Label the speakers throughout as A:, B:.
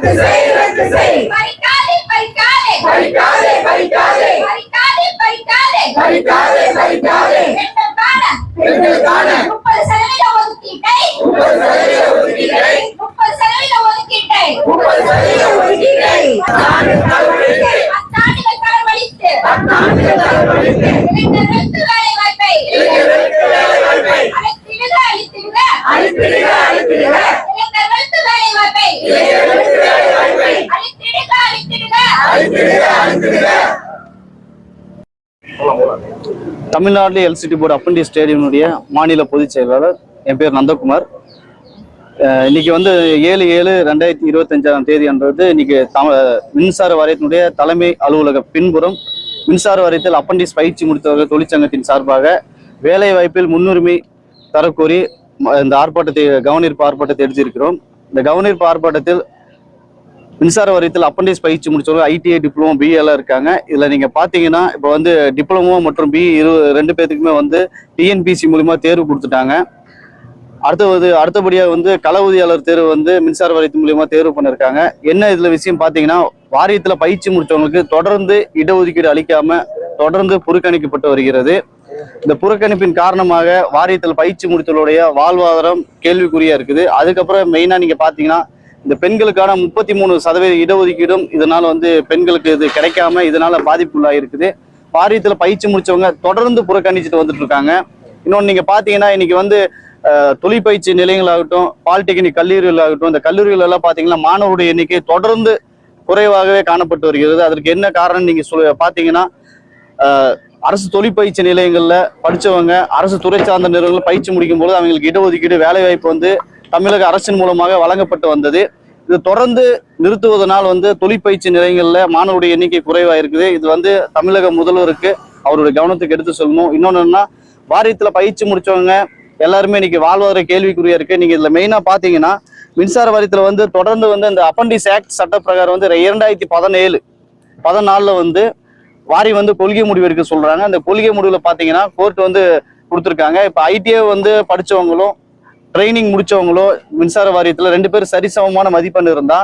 A: practices
B: Tamil Nadu LCD board அப்பண்டி ஸ்டேடியனுடைய மாநில பொதுச் செயலாளர் என் பேர் நந்தகுமார். இன்னைக்கு வந்து ஏழு ஏழு ரெண்டாயிரத்தி இருபத்தஞ்சாம் தேதின்றது இன்னைக்கு தம மின்சார வாரியத்தினுடைய தலைமை அலுவலக பின்புறம் மின்சார வாரியத்தில் அப்பண்டிஸ் பயிற்சி முடித்தவர்கள் தொழிற்சங்கத்தின் சார்பாக வேலை வாய்ப்பில் முன்னுரிமை தரக்கோரி ம- இந்த ஆர்ப்பாட்டத்தை கவனிப்பு ஆர்ப்பாட்டத்தை எடுத்திருக்கிறோம். இந்த கவனிப்பு ஆர்ப்பாட்டத்தில் மின்சார வாரியத்தில் அப்பண்டிஸ் பயிற்சி முடிச்சவங்க ஐடிஐ டிப்ளமோ எல்லாம் இருக்காங்க. இதில் நீங்கள் பார்த்தீங்கன்னா இப்போ வந்து டிப்ளமோ மற்றும் பி இரு ரெண்டு பேர்த்துக்குமே வந்து டிஎன்பிசி மூலிமா தேர்வு கொடுத்துட்டாங்க. அடுத்தது அடுத்தபடியாக வந்து கள உதவியாளர் தேர்வு வந்து மின்சார வாரியத்து மூலிமா தேர்வு பண்ணிருக்காங்க. என்ன இதில் விஷயம் பார்த்தீங்கன்னா வாரியத்தில் பயிற்சி முடித்தவங்களுக்கு தொடர்ந்து இடஒதுக்கீடு அளிக்காமல் தொடர்ந்து புறக்கணிக்கப்பட்டு வருகிறது. இந்த புறக்கணிப்பின் காரணமாக வாரியத்தில் பயிற்சி முடித்தவருடைய வாழ்வாதாரம் கேள்விக்குறியாக இருக்குது. அதுக்கப்புறம் மெயினாக நீங்கள் பார்த்தீங்கன்னா இந்த பெண்களுக்கான முப்பத்தி மூணு சதவீத இடஒதுக்கீடும் இதனால் வந்து பெண்களுக்கு இது கிடைக்காம இதனால் பாதிப்புள்ளாக இருக்குது பாரியத்தில் பயிற்சி முடிச்சவங்க தொடர்ந்து புறக்கணிச்சுட்டு வந்துட்டு இருக்காங்க இன்னொன்று நீங்கள் பார்த்தீங்கன்னா இன்னைக்கு வந்து தொழிற்பயிற்சி நிலையங்களாகட்டும் பாலிடெக்னிக் கல்லூரிகள் ஆகட்டும் இந்த கல்லூரிகள் எல்லாம் பாத்தீங்கன்னா மாணவருடைய எண்ணிக்கை தொடர்ந்து குறைவாகவே காணப்பட்டு வருகிறது. அதற்கு என்ன காரணம் நீங்கள் சொல் பார்த்தீங்கன்னா அரசு தொழிற்பயிற்சி நிலையங்களில் படித்தவங்க அரசு துறை சார்ந்த நிறுவனங்கள் பயிற்சி முடிக்கும் போது அவங்களுக்கு இடஒதுக்கீடு வேலைவாய்ப்பு வந்து தமிழக அரசின் மூலமாக வழங்கப்பட்டு வந்தது. இது தொடர்ந்து நிறுத்துவதனால் வந்து தொழிற்பயிற்சி நிலையங்களில் மாணவருடைய எண்ணிக்கை குறைவாக இருக்குது இது வந்து தமிழக முதல்வருக்கு அவருடைய கவனத்துக்கு எடுத்து சொல்லணும். இன்னொன்று என்னன்னா வாரியத்தில் பயிற்சி முடித்தவங்க எல்லாருமே இன்னைக்கு வாழ்வாதார கேள்விக்குறியா இருக்கு. நீங்க இதுல மெயினா பாத்தீங்கன்னா மின்சார வாரியத்துல வந்து தொடர்ந்து வந்து இந்த அப்பண்டிஸ் ஆக்ட் சட்ட பிரகாரம் வந்து இரண்டாயிரத்தி பதினேழு பதினாலுல வந்து வாரியம் வந்து கொள்கை முடிவு எடுக்க சொல்றாங்க. அந்த கொள்கை முடிவுல பாத்தீங்கன்னா கோர்ட் வந்து கொடுத்துருக்காங்க. இப்ப ஐடிஐ வந்து படிச்சவங்களும் ட்ரைனிங் முடிச்சவங்களோ மின்சார வாரியத்துல ரெண்டு பேரும் சரிசமமான மதிப்பெண் இருந்தா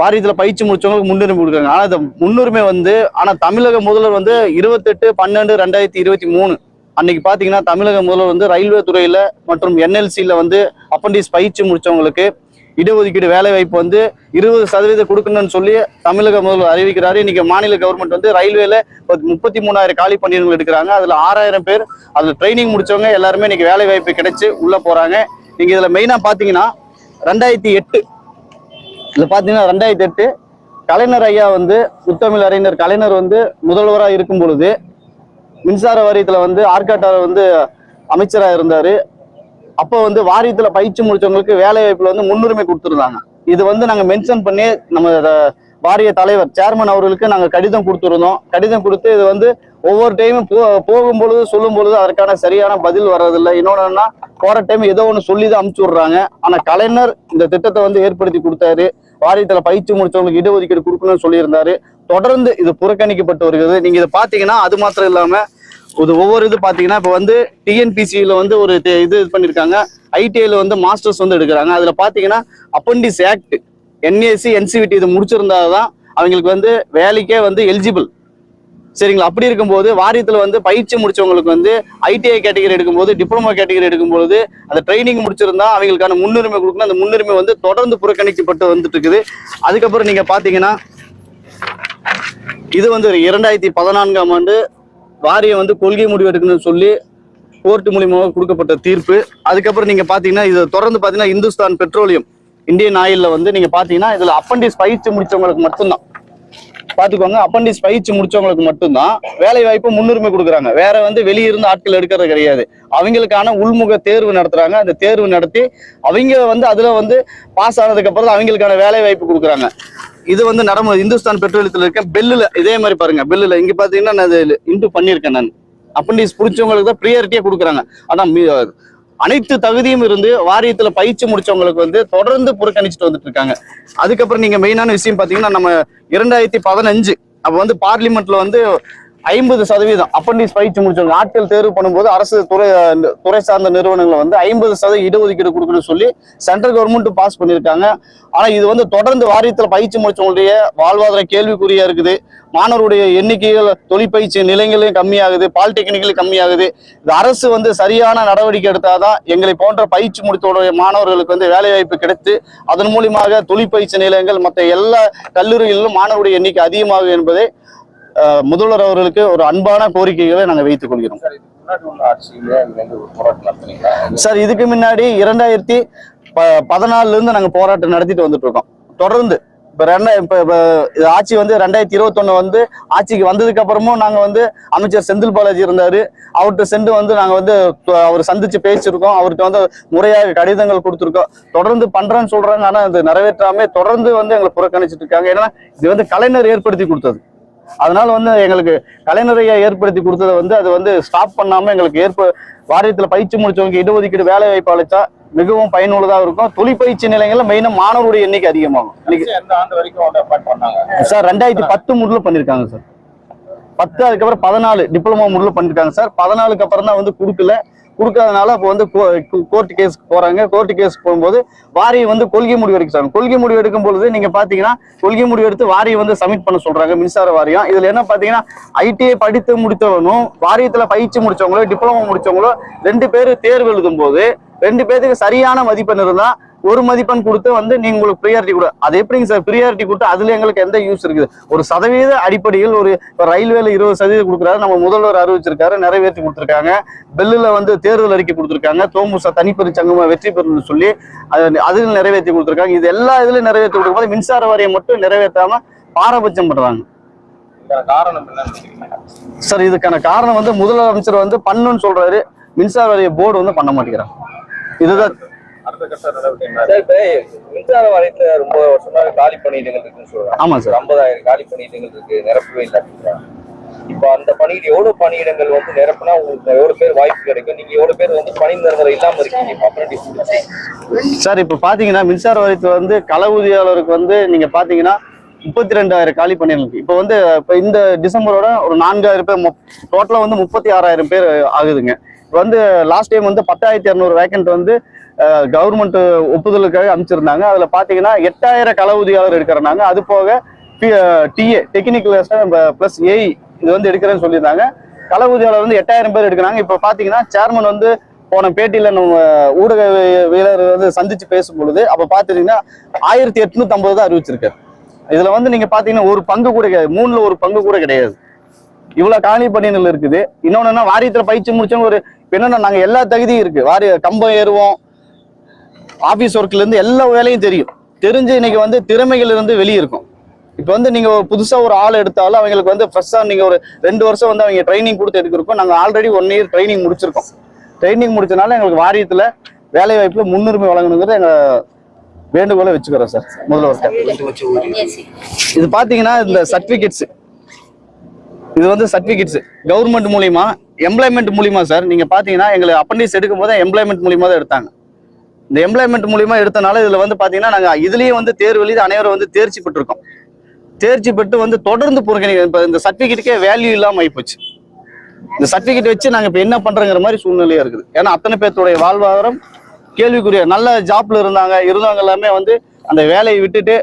B: வாரியத்தில் பயிற்சி முடிச்சவங்களுக்கு முன்னுரிமை கொடுக்குறாங்க. ஆனால் இந்த முன்னுரிமை வந்து ஆனால் தமிழக முதல்வர் வந்து இருபத்தெட்டு பன்னெண்டு ரெண்டாயிரத்தி இருபத்தி மூணு. அன்னைக்கு பார்த்தீங்கன்னா தமிழக முதல்வர் வந்து ரயில்வே துறையில் மற்றும் என்எல்சியில் வந்து அப்பண்டிஸ் பயிற்சி முடிச்சவங்களுக்கு இடஒதுக்கீடு வேலை வாய்ப்பு வந்து இருபது சதவீதம் கொடுக்கணும்னு சொல்லி தமிழக முதல்வர் அறிவிக்கிறாரு. இன்னைக்கு மாநில கவர்மெண்ட் வந்து ரயில்வேல முப்பத்தி மூணாயிரம் காலி பணியிடங்கள் எடுக்கிறாங்க. அதுல ஆறாயிரம் பேர் அதுல ட்ரைனிங் முடிச்சவங்க எல்லாருமே இன்னைக்கு வேலை வாய்ப்பு கிடைச்சு உள்ள போறாங்க. நீங்க இதுல மெயினா பாத்தீங்கன்னா ரெண்டாயிரத்தி எட்டு இதுல பாத்தீங்கன்னா ரெண்டாயிரத்தி எட்டு கலைஞர் ஐயா வந்து முத்தமிழ் அறிஞர் கலைஞர் வந்து முதல்வராக இருக்கும் பொழுது மின்சார வாரியத்துல வந்து ஆற்காட்டார் வந்து அமைச்சராக இருந்தாரு. அப்போ வந்து வாரியத்துல பயிற்சி முடிச்சவங்களுக்கு வேலை வாய்ப்புல வந்து முன்னுரிமை கொடுத்துருந்தாங்க. இது வந்து நாங்க மென்ஷன் பண்ணி நம்ம வாரிய தலைவர் சேர்மன் அவர்களுக்கு நாங்க கடிதம் கொடுத்துருந்தோம். கடிதம் கொடுத்து இது வந்து ஒவ்வொரு டைமும் போ போகும் பொழுது சொல்லும் பொழுது அதற்கான சரியான பதில் வர்றதில்லை. இன்னொன்னா போற டைம் ஏதோ ஒன்று சொல்லி தான் அமுச்சு விடுறாங்க ஆனா கலைஞர் இந்த திட்டத்தை வந்து ஏற்படுத்தி கொடுத்தாரு. வாரியத்துல பயிற்சி முடிச்சவங்களுக்கு இடஒதுக்கீடு கொடுக்கணும்னு சொல்லியிருந்தாரு. தொடர்ந்து இது புறக்கணிக்கப்பட்டு வருகிறது. நீங்க இதை பாத்தீங்கன்னா அது மாத்திரம் இல்லாம இது ஒவ்வொரு இது பார்த்தீங்கன்னா இப்போ வந்து டிஎன்பிசியில் வந்து ஒரு இது இது பண்ணியிருக்காங்க ஐடிஐயில் வந்து மாஸ்டர்ஸ் வந்து எடுக்கிறாங்க. அதில் பார்த்தீங்கன்னா அப்பண்டிஸ் ஆக்ட் என்ஏசி என்சிவிடி இது முடிச்சிருந்தாதான் அவங்களுக்கு வந்து வேலைக்கே வந்து எலிஜிபிள் சரிங்களா? அப்படி இருக்கும்போது வாரியத்தில் வந்து பயிற்சி முடிச்சவங்களுக்கு வந்து ஐடிஐ கேட்டகரி எடுக்கும்போது டிப்ளமோ கேட்டகரி எடுக்கும்போது அந்த ட்ரைனிங் முடிச்சிருந்தா அவங்களுக்கான முன்னுரிமை கொடுக்கணும். அந்த முன்னுரிமை வந்து தொடர்ந்து புறக்கணிக்கப்பட்டு வந்துட்டு இருக்குது அதுக்கப்புறம் நீங்கள் பார்த்தீங்கன்னா இது வந்து இரண்டாயிரத்தி பதினான்காம் ஆண்டு வாரியம் வந்து கொள்கை முடிவு எடுக்கணும்னு சொல்லி கோர்ட் மூலியமாக கொடுக்கப்பட்ட தீர்ப்பு. அதுக்கப்புறம் நீங்க பார்த்தீங்கன்னா இது தொடர்ந்து பார்த்தீங்கன்னா இந்துஸ்தான் பெட்ரோலியம் இந்தியன் ஆயில்ல வந்து நீங்க பார்த்தீங்கன்னா இதில் அப்பண்டிஸ் பயிற்சி முடித்தவங்களுக்கு மட்டும்தான். பார்த்துக்கோங்க அப்பண்டிஸ் பயிற்சி முடிச்சவங்களுக்கு மட்டும்தான் வேலை வாய்ப்பு முன்னுரிமை கொடுக்குறாங்க. வேற வந்து வெளியிருந்து ஆட்கள் எடுக்கிறது கிடையாது. அவங்களுக்கான உள்முக தேர்வு நடத்துறாங்க. அந்த தேர்வு நடத்தி அவங்க வந்து அதுல வந்து பாஸ் ஆனதுக்கு அப்புறம் அவங்களுக்கான வேலை வாய்ப்பு கொடுக்குறாங்க. இது வந்து நடம இந்துஸ்தான் பெட்ரோலியத்தில் இருக்க பெல்லில் இதே மாதிரி பாருங்க பெல்லுல இங்க பாத்தீங்கன்னா நான் இது இன்டு பண்ணியிருக்கேன் நான். அப்பண்டிஸ் பிடிச்சவங்களுக்கு தான் ப்ரியாரிட்டியாக கொடுக்குறாங்க. ஆனா அனைத்து தகுதியும் இருந்து வாரியத்தில் பயிற்சி முடிச்சவங்களுக்கு வந்து தொடர்ந்து புறக்கணிச்சுட்டு வந்துட்டு இருக்காங்க. அதுக்கப்புறம் நீங்க மெயினான விஷயம் பாத்தீங்கன்னா நம்ம இரண்டாயிரத்தி பதினஞ்சு அப்போ வந்து பார்லிமெண்ட்ல வந்து ஐம்பது சதவீதம். அப்பண்டிஸ் பயிற்சி முடிச்சவங்க ஆட்கள் தேர்வு பண்ணும்போது அரசு துறை துறை சார்ந்த நிறுவனங்களை வந்து ஐம்பது சதவீத இடஒதுக்கீடு கொடுக்கணும்னு சொல்லி சென்ட்ரல் கவர்மெண்ட் பாஸ் பண்ணியிருக்காங்க. ஆனா இது வந்து தொடர்ந்து வாரியத்தில் பயிற்சி முடிச்சவங்களுடைய வாழ்வாதார கேள்விக்குறியா இருக்குது. மாணவருடைய எண்ணிக்கைகள் தொழிற்பயிற்சி நிலையங்களையும் கம்மியாகுது பாலிடெக்னிக்கலையும் கம்மியாகுது. இது அரசு வந்து சரியான நடவடிக்கை எடுத்தாதான் எங்களை போன்ற பயிற்சி முடித்தோடைய மாணவர்களுக்கு வந்து வேலைவாய்ப்பு கிடைத்து அதன் மூலியமாக தொழிற்பயிற்சி நிலையங்கள் மற்ற எல்லா கல்லூரிகளிலும் மாணவருடைய எண்ணிக்கை அதிகமாகும் என்பதை முதல்வர் அவர்களுக்கு ஒரு அன்பான கோரிக்கைகளை நாங்கள் வைத்துக் கொள்கிறோம்.
C: சார் இதுக்கு முன்னாடி
B: இரண்டாயிரத்தி பதினாலுல இருந்து நாங்க போராட்டம் நடத்திட்டு வந்துட்டு இருக்கோம் தொடர்ந்து இப்ப ரெண்டா இப்ப ஆட்சி வந்து ரெண்டாயிரத்தி இருபத்தொன்னு வந்து ஆட்சிக்கு வந்ததுக்கு அப்புறமும் நாங்க வந்து அமைச்சர் செந்தில் பாலாஜி இருந்தாரு. அவர்கிட்ட சென்று வந்து நாங்க வந்து அவர் சந்திச்சு பேசியிருக்கோம். அவர்கிட்ட வந்து முறையாக கடிதங்கள் கொடுத்துருக்கோம். தொடர்ந்து பண்றேன்னு சொல்றாங்க ஆனா அது நிறைவேற்றாம தொடர்ந்து வந்து எங்களை புறக்கணிச்சிட்டு இருக்காங்க. ஏன்னா இது வந்து கலைஞர் ஏற்படுத்தி கொடுத்தது. அதனால வந்து எங்களுக்கு கலைஞரையை ஏற்படுத்தி கொடுத்ததை வந்து அது வந்து ஸ்டாப் பண்ணாம எங்களுக்கு ஏற்ப வாரியத்துல பயிற்சி முடிச்சவங்க இடஒதுக்கீடு வேலை வாய்ப்பு அளிச்சா மிகவும் பயனுள்ளதா இருக்கும். தொழிற்பயிற்சி நிலையங்கள்ல மெயினா மாணவருடைய எண்ணிக்கை அதிகமாகும். சார் ரெண்டாயிரத்தி பத்து முறையில பண்ணிருக்காங்க சார். பத்து அதுக்கப்புறம் பதினாலு டிப்ளமோ முறையில பண்ணிருக்காங்க சார். பதினாலுக்கு அப்புறம் தான் வந்து கொடுக்கல. கொடுக்காதனால இப்போ வந்து கோர்ட் கேஸ் போறாங்க. கோர்ட் கேஸ் போகும்போது வாரியம் வந்து கொள்கை முடிவு எடுக்கிறாங்க. கொள்கை முடிவு எடுக்கும் பொழுது நீங்க பாத்தீங்கன்னா கொள்கை முடிவு எடுத்து வாரியை வந்து சப்மிட் பண்ண சொல்றாங்க மின்சார வாரியம். இதுல என்ன பாத்தீங்கன்னா ஐடிஐ படித்து முடித்தவனும் வாரியத்துல பயிற்சி முடிச்சவங்களோ டிப்ளமோ முடிச்சவங்களோ ரெண்டு பேரும் தேர்வு எழுதும் போது ரெண்டு பேருக்கு சரியான மதிப்பெண் இருந்தா ஒரு மதிப்பெண் கொடுத்து வந்து நீங்க உங்களுக்கு ப்ரியாரிட்டி கொடு. அது எப்படிங்க சார் ப்ரியாரிட்டி கொடுத்து அதுல எங்களுக்கு எந்த யூஸ் இருக்குது? ஒரு சதவீத அடிப்படையில் ஒரு ரயில்வேல இருபது சதவீதம் கொடுக்குறாரு. நம்ம முதல்வர் அறிவிச்சிருக்காரு நிறைவேற்றி கொடுத்துருக்காங்க. பெல்லுல வந்து தேர்தல் அறிக்கை கொடுத்துருக்காங்க. தோமுசா தனிப்பெரு சங்கமா வெற்றி பெறணும்னு சொல்லி அது அதில் நிறைவேற்றி கொடுத்துருக்காங்க. இது எல்லா இதுலயும் நிறைவேற்றி கொடுக்கும்போது மின்சார வாரியம் மட்டும் நிறைவேற்றாம பாரபட்சம் பண்றாங்க. சார் இதுக்கான காரணம் வந்து முதலமைச்சர் வந்து பண்ணுன்னு சொல்றாரு. மின்சார வாரிய போர்டு வந்து பண்ண மாட்டேங்கிறாங்க இதுதான்
C: மின்சார வாரியத்துல ரொம்ப வருஷமா காலி பணியிடங்கள் இருக்குன்னு சொல்றாங்க.
B: ஆமா சார்.
C: ஐம்பதாயிரம் காலி பணியிடங்கள் இருக்கு நிரப்பவே இல்லை அப்படின்றாங்க இப்ப அந்த பணியிட எவ்வளவு பணியிடங்கள் வந்து நிரப்புனா உங்களுக்கு எவ்வளவு பேர் வாய்ப்பு கிடைக்கும்? நீங்க எவ்வளவு பேர் வந்து பணி நிரந்தரம் இல்லாம இருக்கீங்க
B: சார் இப்ப பாத்தீங்கன்னா மின்சார வாரியத்துல வந்து கள ஊதியாளருக்கு வந்து நீங்க பாத்தீங்கன்னா முப்பத்தி ரெண்டாயிரம் காலி பண்ணிருக்கு இப்போ வந்து இப்போ இந்த டிசம்பரோட ஒரு நான்காயிரம் பேர் டோட்டலா வந்து முப்பத்தி ஆறாயிரம் பேர் ஆகுதுங்க. இப்போ வந்து லாஸ்ட் டைம் வந்து பத்தாயிரத்தி இரநூறு வேக்கண்ட் வந்து கவர்மெண்ட் ஒப்புதலுக்காக அமைச்சிருந்தாங்க அதில் பார்த்தீங்கன்னா எட்டாயிரம் களவுதியாளர் எடுக்கிறனாங்க. அது போக டிஏ டெக்னிக்கல் பிளஸ் ஏஐ இது வந்து எடுக்கிறேன்னு சொல்லியிருந்தாங்க. களவுதியாளர் வந்து எட்டாயிரம் பேர் எடுக்கிறாங்க. இப்போ பார்த்தீங்கன்னா சேர்மன் வந்து போன பேட்டியில் நம்ம ஊடகவியலர் வந்து சந்திச்சு பேசும் பொழுது அப்ப ஆயிரத்தி எட்நூத்தி ஐம்பது தான் அறிவிச்சிருக்காரு. இதில் வந்து நீங்கள் பார்த்தீங்கன்னா ஒரு பங்கு கூட கிடையாது. மூணில் ஒரு பங்கு கூட கிடையாது. இவ்வளோ காலி பணியிடங்கள் இருக்குது. இன்னொன்று என்ன வாரியத்தில் பயிற்சி முடிச்சோன்னு ஒரு என்னென்னா நாங்கள் எல்லா தகுதியும் இருக்குது வாரிய கம்பம் ஏறுவோம். ஆஃபீஸ் ஒர்க்லேருந்து எல்லா வேலையும் தெரியும். தெரிஞ்சு இன்னைக்கு வந்து திறமைகள் இருந்து வெளியே இருக்கும். இப்போ வந்து நீங்கள் ஒரு புதுசாக ஒரு ஆள் எடுத்தாலும் அவங்களுக்கு வந்து ஃப்ரெஷ்ஷாக நீங்கள் ஒரு ரெண்டு வருஷம் வந்து அவங்க ட்ரைனிங் கொடுத்து எடுக்கிறோம் நாங்கள் ஆல்ரெடி ஒன் இயர் ட்ரைனிங் முடிச்சிருக்கோம். ட்ரைனிங் முடிச்சனால எங்களுக்கு வாரியத்தில் வேலை வாய்ப்பில் முன்னுரிமை வழங்கணுங்கிறது எங்கள் வேண்டுகோளை வச்சுக்கிறோம் சார் முதல்வர்கிட்ட இது பார்த்தீங்கன்னா இந்த சர்டிஃபிகேட்ஸ் இது வந்து சர்டிபிகேட்ஸ் கவர்மெண்ட் மூலியமா எம்ப்ளாய்மெண்ட் மூலியமா சார். நீங்கள் பார்த்தீங்கன்னா எங்களுக்கு அப்பண்டிஸ் எடுக்கும் போது எம்ப்ளாய்மெண்ட் மூலியமா தான் எடுத்தாங்க. இந்த எம்ப்ளாய்மெண்ட் மூலியமா எடுத்தனால இதுல வந்து பாத்தீங்கன்னா நாங்க இதுலயும் வந்து தேர்வு எழுதி அனைவரும் வந்து தேர்ச்சி பெற்றிருக்கோம். தேர்ச்சி பெற்று வந்து தொடர்ந்து புறக்கணி இப்ப இந்த சர்டிபிகேட்டுக்கே வேல்யூ இல்லாம ஆயிப்போச்சு. இந்த சர்டிபிகேட் வச்சு நாங்க இப்ப என்ன பண்றோங்கிற மாதிரி சூழ்நிலையா இருக்குது. ஏன்னா அத்தனை பேர்த்துடைய வாழ்வாதாரம் கேள்விக்குரிய நல்ல ஜாப்ல இருந்தாங்க இருந்தவங்க எல்லாமே வந்து அந்த வேலையை விட்டுட்டு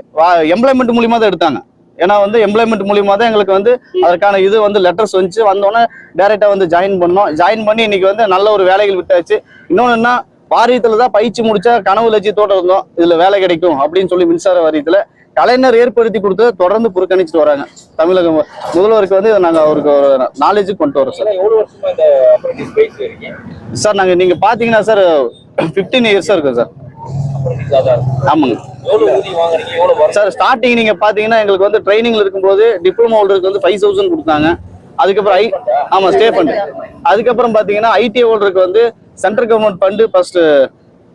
B: எம்ப்ளாய்மெண்ட் மூலியமா தான் எடுத்தாங்க. ஏன்னா வந்து எம்ப்ளாய்மெண்ட் மூலியமா தான் எங்களுக்கு வந்து அதற்கான இது வந்து லெட்டர்ஸ் வந்துச்சு. வந்தோடனே டேரெக்டாக வந்து ஜாயின் பண்ணோம். ஜாயின் பண்ணி இன்னைக்கு வந்து நல்ல ஒரு வேலைகள் விட்டாச்சு. இன்னொன்னு வாரியத்துல தான் பயிற்சி முடிச்சா கனவு லட்சியத்தோட இருந்தோம். இதுல வேலை கிடைக்கும் அப்படின்னு சொல்லி மின்சார வாரியத்துல கலைஞர் ஏற்படுத்தி கொடுத்து தொடர்ந்து புறக்கணிச்சுட்டு வராங்க. தமிழக முதல்வருக்கு வந்து நாங்க அவருக்கு ஒரு நாலேஜ் கொண்டு வரோம் சார்
C: சார்
B: நாங்க நீங்க பாத்தீங்கன்னா சார் பிப்டீன் இயர்ஸா இருக்கும் சார் ஆமாங்க. சார் ஸ்டார்டிங் நீங்க பாத்தீங்கன்னா எங்களுக்கு வந்து ட்ரைனிங்ல இருக்கும்போது டிப்ளமோ ஹோல்டருக்கு வந்து ஃபைவ் தௌசண்ட் கொடுத்தாங்க. அதுக்கப்புறம் ஐ ஆமா ஸ்டே ஃபண்ட் அதுக்கப்புறம் பாத்தீங்கன்னா ஐடி ஹோல்டருக்கு வந்து central government fund first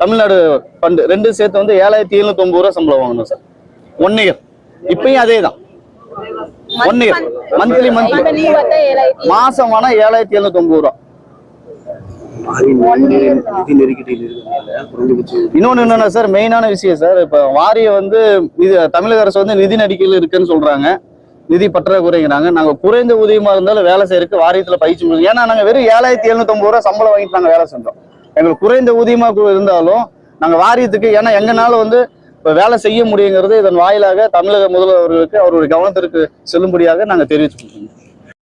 B: Tamil Nadu fund ரெண்டும் சேர்த்து வந்து ஏழாயிரத்தி எழுநூத்தி ஒன்பது ரூபா சம்பளம் வாங்கணும் சார். ஒன் இயர் இப்பயும் அதே தான். ஒன் இயர் மந்த்லி மந்த்லி மாசம் ஆனா ஏழாயிரத்தி எழுநூத்தி ஒன்பது ரூபா. இன்னொன்னு என்னன்னா சார் மெயினான விஷயம் சார் இப்ப வாரியம் வந்து இது தமிழக அரசு வந்து நிதி நடிக்கையில் இருக்குன்னு சொல்றாங்க. நிதி பற்றாக்குறைங்கிறாங்க நாங்க குறைந்த ஊதியமா இருந்தாலும் வேலை செய்யறதுக்கு வாரியத்துல பயிற்சி கொடுங்க ஏன்னா நாங்க வெறும் ஏழாயிரத்தி எழுநூத்தம்பது ரூபா சம்பளம் வாங்கிட்டு நாங்க வேலை செஞ்சோம். எங்களுக்கு குறைந்த ஊதியமா இருந்தாலும் நாங்க வாரியத்துக்கு ஏன்னா எங்கனால வந்து இப்ப வேலை செய்ய முடியுங்கிறது இதன் வாயிலாக தமிழக முதல்வர்களுக்கு அவருடைய கவனத்திற்கு செல்லும்படியாக நாங்க தெரிவிச்சுக்கோங்க